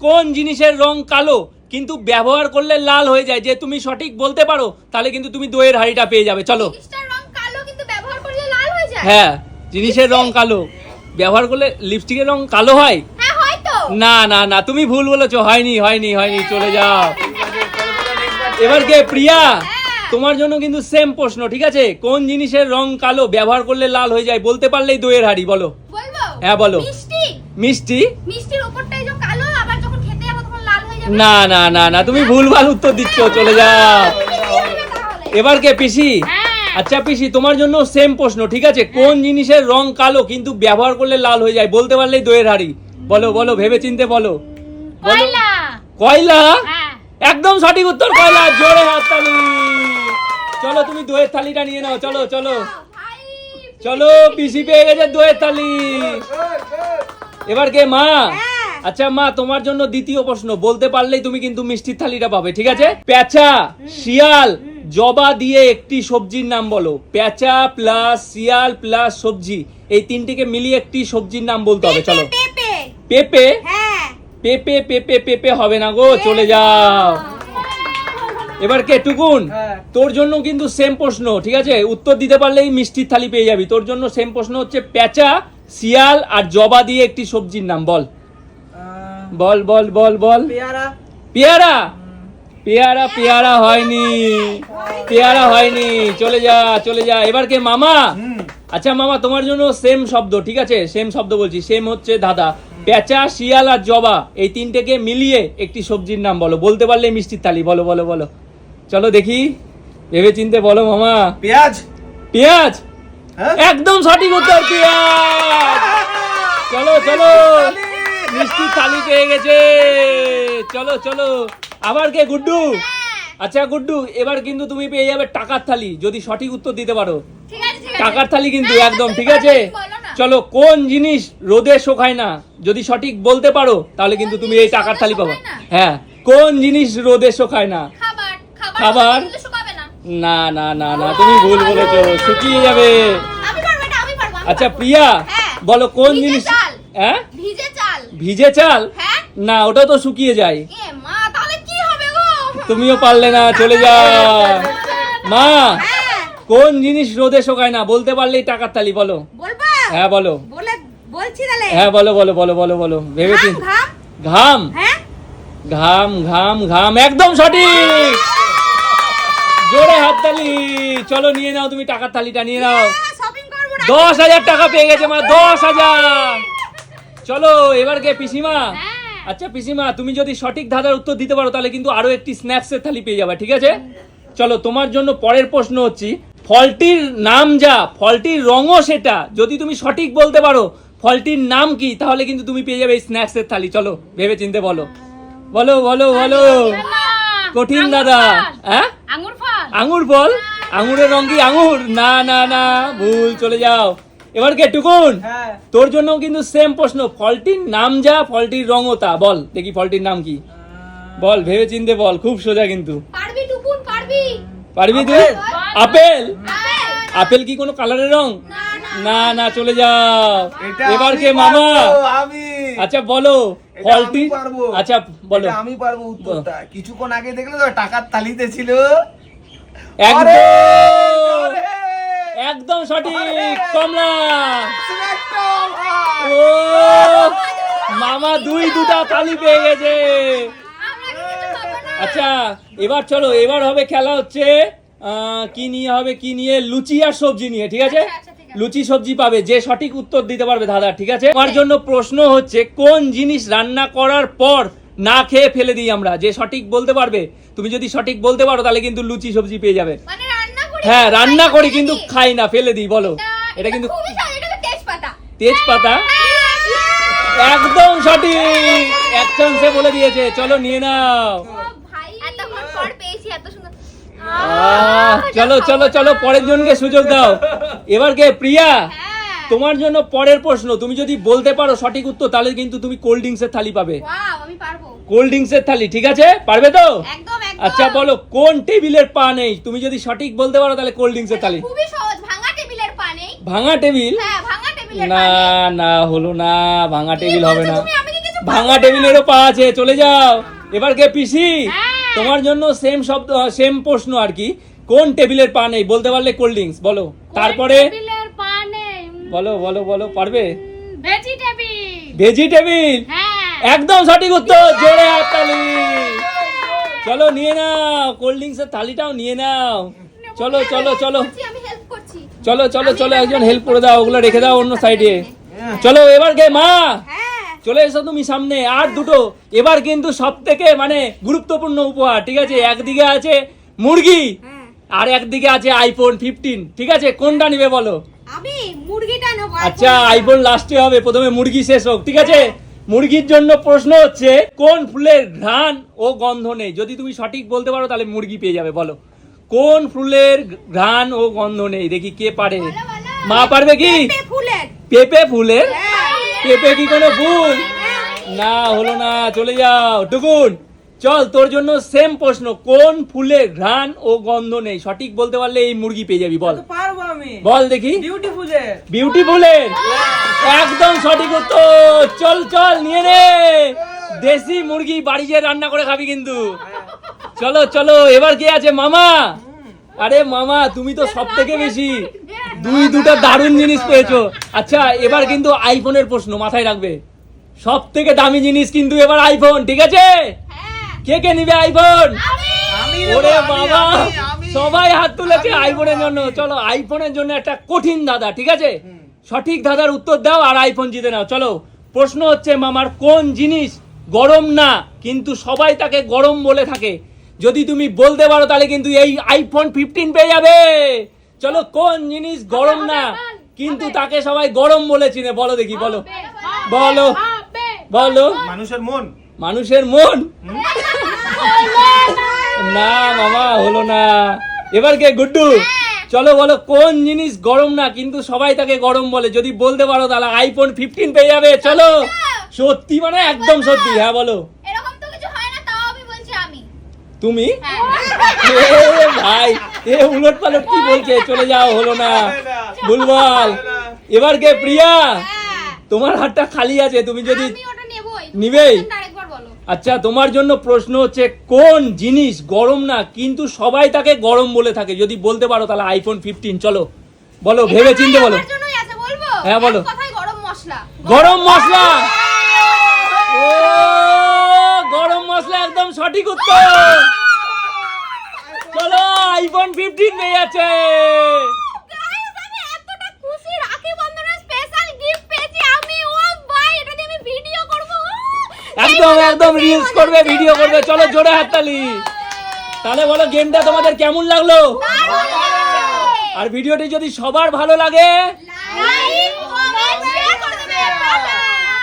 কোন জিনিসের রং কালো কিন্তু ব্যবহার করলে লাল হয়ে যায় যে তুমি সঠিক বলতে পারো তাহলে কিন্তু তুমি দইয়ের হাঁড়িটা পেয়ে যাবে। চলো। হয়ে হ্যাঁ জিনিসের রং কালো। ব্যবহার করলে লিপস্টিকের রং কালো হয়? হ্যাঁ না না না তুমি ভুল বলেছ। হয়নি হয়নি হয়নি চলে যাও। এবার কে? প্রিয়া? তোমার জন্য কিন্তু সেম প্রশ্ন ঠিক আছে? কোন জিনিসের রং কালো ব্যবহার করলে লাল হয়ে যায়? বলতে পারলেই দইয়ের হাঁড়ি বলো। হ্যাঁ, বলো। মিষ্টি? মিষ্টি? মিষ্টির না না না না তুমি ভুলভাল উত্তর দিচ্ছ চলে যাও। এবার কে পিসি? হ্যাঁ। আচ্ছা পিসি তোমার জন্য সেম প্রশ্ন ঠিক আছে? কোন জিনিসের রং কালো কিন্তু ব্যবহার করলে লাল হয়ে যায়? বলতে পারলেই দইয়ের হাঁড়ি। বলো বলো ভেবে চিনতে বলো। কয়লা। হ্যাঁ। একদম সঠিক উত্তর কয়লা। জোরে হাততালি। চলো তুমি দইয়ের থালিটা নিয়ে নাও চলো চলো। চলো পিসি পেয়ে গেছে দইয়ের থালি। এবার কে মা? আচ্ছা মা তোমার জন্য দ্বিতীয় প্রশ্ন। বলতে পারলেই তুমি কিন্তু মিষ্টির থালিটা পাবে ঠিক আছে? পেঁচা শিয়াল জবা দিয়ে একটি সবজির নাম বলো। পেঁচা প্লাস শিয়াল প্লাস সবজি এই তিনটিকে মিলিয়ে একটি সবজির নাম বলতে হবে চলো। পেঁপে। পেঁপে? হ্যাঁ। পেঁপে পেঁপে পেঁপে হবে না গো চলে যাও। এবার কে টুকুন? হ্যাঁ। তোর জন্য কিন্তু সেম প্রশ্ন ঠিক আছে? উত্তর দিতে পারলেই মিষ্টির থালি পেয়ে যাবি। তোর জন্য সেম প্রশ্ন হচ্ছে পেঁচা শিয়াল আর জবা দিয়ে একটি সবজির নাম বল। বল বল বল বল। পেয়ারা। পেয়ারা? পেয়ারা পেয়ারা হয়নি। পেয়ারা হয়নি। চলে যা চলে যা। এবার কে মামা? আচ্ছা মামা তোমার জন্য সেম শব্দ ঠিক আছে? সেম শব্দ বলছি। সেম হচ্ছে দাদা পেঁচা শিয়াল আর জবা এই তিনটেকে মিলিয়ে একটি সবজির নাম বলো। বলতে পারলে মিষ্টির থালি বলো বলো বলো। চলো দেখি। ভেবে চিনতে বলো মামা। পেঁয়াজ? পেঁয়াজ? হ্যাঁ? একদম সঠিক উত্তর পেঁয়াজ। চলো চলো। মিষ্টির থালি পেয়ে গেছে। চলো চলো। আবার কে গুড্ডু? আচ্ছা গুড্ডু এবার কিন্তু তুমি পেয়ে যাবে টাকার থালি যদি সঠিক উত্তর দিতে পারো। টাকার থালি কিন্তু একদম ঠিক আছে। চলো কোন জিনিস রোদে শোকায় না? যদি সঠিক বলতে পারো তাহলে কিন্তু তুমি এই টাকার থালি পাবে। হ্যাঁ কোন জিনিস রোদে শোকায় না? খাবার না। না না না তুমি ভুল বলেছ শুকিয়ে যাবে। আচ্ছা প্রিয়া হ্যাঁ। বলো কোন জিনিস। হ্যাঁ? ভিজে চাল? হ্যাঁ? না ওটা তো শুকিয়ে যায়। তুমিও পারলে না চলে যাও। মা হ্যাঁ। কোন জিনিস রোদে শোকায় না? বলতে পারলেই টাকার থালি বলো। হ্যাঁ বলো। হ্যাঁ বলো বলো বলো বলো বলো। ভেবেছি ঘাম ঘাম? ঘাম? হ্যাঁ? ঘাম ঘাম ঘাম একদম সঠিক। জোরে হাততালি। চলো নিয়ে নাও তুমি টাকার থালিটা নিয়ে নাও। দশ হাজার টাকা পেয়ে গেছে মা দশ হাজার। চলো এবার কে পিসিমা? হ্যাঁ। আচ্ছা পিসিমা তুমি যদি সঠিক ধাঁধার উত্তর দিতে পারো তাহলে কিন্তু আরও একটি স্ন্যাক্সের থালি পেয়ে যাবে ঠিক আছে? চলো তোমার জন্য পরের প্রশ্ন হচ্ছে ফলটির নাম যা ফলটির রঙও সেটা যদি তুমি সঠিক বলতে পারো ফলটির নাম কি তাহলে কিন্তু তুমি পেয়ে যাবে এই স্ন্যাক্সের থালি চলো ভেবে চিনতে বলো। বলো বলো বলো। কঠিন দাদা হ্যাঁ? আঙ্গুর ফল। আঙুর বল আঙুরের রং কি আঙুর না না না ভুল চলে যাও। এবার কে টুকুন? হ্যাঁ। তোর জন্য কিন্তু সেম প্রশ্ন। ফলটির নাম যা ফলটির রঙও তা। বল দেখি ফলটির নাম কি? বল ভেবে চিনতে বল খুব সোজা কিন্তু। পারবি টুকুন পারবি। পারবি তুই? আপেল। আপেল? কি কোনো কালারের রং? না না। না না চলে যাও। এবার কে মামা? আমি। আচ্ছা বলো ফলটি? পারব। আচ্ছা বলো। আমি পারব উত্তরটা। কিছুক্ষণ আগে দেখলে তো টাকার তালিতে ছিল। একদম। একদম সঠিক কমলা। ও মামা দুই দুটা তালি পেয়ে গেছে। আচ্ছা এবার চলো এবার হবে খেলা হচ্ছে কি নিয়ে হবে কি নিয়ে লুচি আর সবজি নিয়ে ঠিক আছে? আচ্ছা, আচ্ছা, ঠিক আছে। লুচি সবজি পাবে যে সঠিক উত্তর দিতে পারবে দাদা ঠিক আছে? আমার জন্য প্রশ্ন হচ্ছে কোন জিনিস রান্না করার পর না খেয়ে ফেলে দিই আমরা? যে সঠিক বলতে পারবে তুমি যদি সঠিক বলতে পারো তাহলে কিন্তু লুচি সবজি পেয়ে যাবে। মানে হ্যাঁ রান্না করি কিন্তু খাই না ফেলে দিই বলো। এটা- কিন্তু তেজপাতা। তেজপাতা? একদম সঠিক। চান্সে বলে দিয়েছে। চলো নিয়ে নাও। চলো চলো চলো পরের জনকে সুযোগ দাও। এবার কে প্রিয়া? হ্যাঁ। তোমার জন্য পরের প্রশ্ন। তুমি যদি বলতে পারো সঠিক উত্তর তাহলে কিন্তু তুমি কোল্ড ড্রিঙ্কস এর থালি পাবে। ওয়াও আমি পারব। কোল্ড ড্রিঙ্কস এর থালি ঠিক আছে? পারবে তো? একদম আচ্ছা বলো কোন টেবিলের পা নেই? তুমি যদি সঠিক বলতে পারো তাহলে কোল্ড ড্রিঙ্কস এর থালি খুবই সহজ ভাঙা টেবিলের পা নেই। ভাঙা টেবিল? হ্যাঁ ভাঙা টেবিলের না না হলো না ভাঙা টেবিল হবে না। ভাঙা টেবিলেরও পা আছে চলে যাও। এবার কে পিসি? হ্যাঁ। তোমার জন্য সেম শব্দ সেম প্রশ্ন আর কি। কোন টেবিলের পা নেই? বলতে পারলে কোল্ড ড্রিঙ্কস বলো। তারপরে? টেবিলের পা নেই? বলো বলো বলো পারবে? ভেজিটেবিল ভেজিটেবিল হ্যাঁ। একদম সঠিক উত্তর জোরে হাততালি চলো নিয়ে নাও কোল্ড ড্রিঙ্কস এর থালিটাও নিয়ে নাও। চলো চলো চলো। চলো চলো চলো একজন হেল্প করে দাও ওগুলো রেখে দাও অন্য সাইডে চলো এবার গে মা। চলে এসো তুমি সামনে আর দুটো। এবার কিন্তু সব থেকে মানে গুরুত্বপূর্ণ উপহার ঠিক আছে? একদিকে আছে মুরগি আর একদিকে আছে আইফোন ফিফটিন ঠিক আছে? কোনটা নিবে বলো? আমি মুরগিটা নেব আচ্ছা আইফোন লাস্টে হবে প্রথমে মুরগি শেষ হোক ঠিক আছে? মুরগির জন্য প্রশ্ন হচ্ছে কোন ফুলের ঘ্রাণ ও গন্ধ নেই? যদি তুমি সঠিক বলতে পারো তাহলে মুরগি পেয়ে যাবে বলো। কোন ফুলের ঘ্রাণ ও গন্ধ নেই? দেখি কে পারে। মা পারবে কি? পেঁপে ফুলের। পেঁপে হ্যাঁ। পেঁপে কি কোনো ফুল না হলো না চলে যাও টুকুন চল তোর জন্য সেম প্রশ্ন। কোন ফুলের ঘ্রাণ ও গন্ধ নেই? সঠিক বলতে পারলে এই মুরগি পেয়ে যাবি বল। পারব আমি। বল দেখি। বিউটিফুলের বিউটিফুলের একদম সঠিক উত্তর। চল চল নিয়ে নে। দেশি মুরগি বাড়ি যেয়ে রান্না করে খাবি কিন্তু। চলো চলো এবার কে আছে? মামা? আরে মামা তুমি তো সব থেকে বেশি দুই দুটো দারুণ জিনিস পেয়েছ। আচ্ছা এবার কিন্তু আইফোনের প্রশ্ন মাথায় রাখবে। সব থেকে দামি জিনিস কিন্তু এবার আইফোন ঠিক আছে? কে কে নিবে আইফোন? ওরে বাবা। সবাই হাত তুলেছে আইফোনের জন্য। চলো আইফোনের জন্য একটা কঠিন দাদা ঠিক আছে? সঠিক দাদার উত্তর দাও আর আইফোন জিতে নাও। চলো প্রশ্ন হচ্ছে মামার কোন জিনিস গরম না? কিন্তু সবাই তাকে গরম বলে থাকে। যদি তুমি বলতে পারো তাহলে কিন্তু এই আইফোন ফিফটিন পেয়ে যাবে। চলো কোন জিনিস গরম না? কিন্তু তাকে সবাই গরম বলে চিনে। বলো দেখি বলো। বলো। বলো। মানুষের মন। মানুষের মন। না মামা হলো না। এবার কে গুড্ডু? চলো বলো কোন জিনিস গরম না কিন্তু সবাই তাকে গরম বলে। যদি বলতে পারো তাহলে আইফোন ফিফটিন পেয়ে যাবে। চলো। সত্যি মানে একদম সত্যি। হ্যাঁ বলো। তুমি? হ্যাঁ। ভাই এ উলট পালট কি বলছে? চলে যাও হলো না। ভুলবল এবার কে প্রিয়া? হ্যাঁ। তোমার হাতটা খালি আছে তুমি যদি নেবই নিবেই? তুমি আরেকবার বলো আচ্ছা তোমার জন্য প্রশ্ন হচ্ছে কোন জিনিস গরম না কিন্তু সবাই তাকে গরম বলে থাকে? যদি বলতে পারো তাহলে আইফোন ফিফটিন চলো। বলো ভেবে চিনতে বলো। হ্যাঁ, বলো। গরম মশলা। গরম মশলা! ও! গরম মশলা একদম সঠিক উত্তর! চলো আইফোন ফিফটিন পেয়ে যাচ্ছে Guys, আমি এতটা খুশি রাখি বন্ধনের স্পেশাল গিফট পেয়েছি আমি ও ভাই এটা দিয়ে আমি ভিডিও করব একদম একদম রিলস করবে ভিডিও করবে চলো জোরে হাততালি। তাহলে বলো গেমটা তোমাদের কেমন লাগল? আর ভিডিওটি যদি সবার ভালো লাগে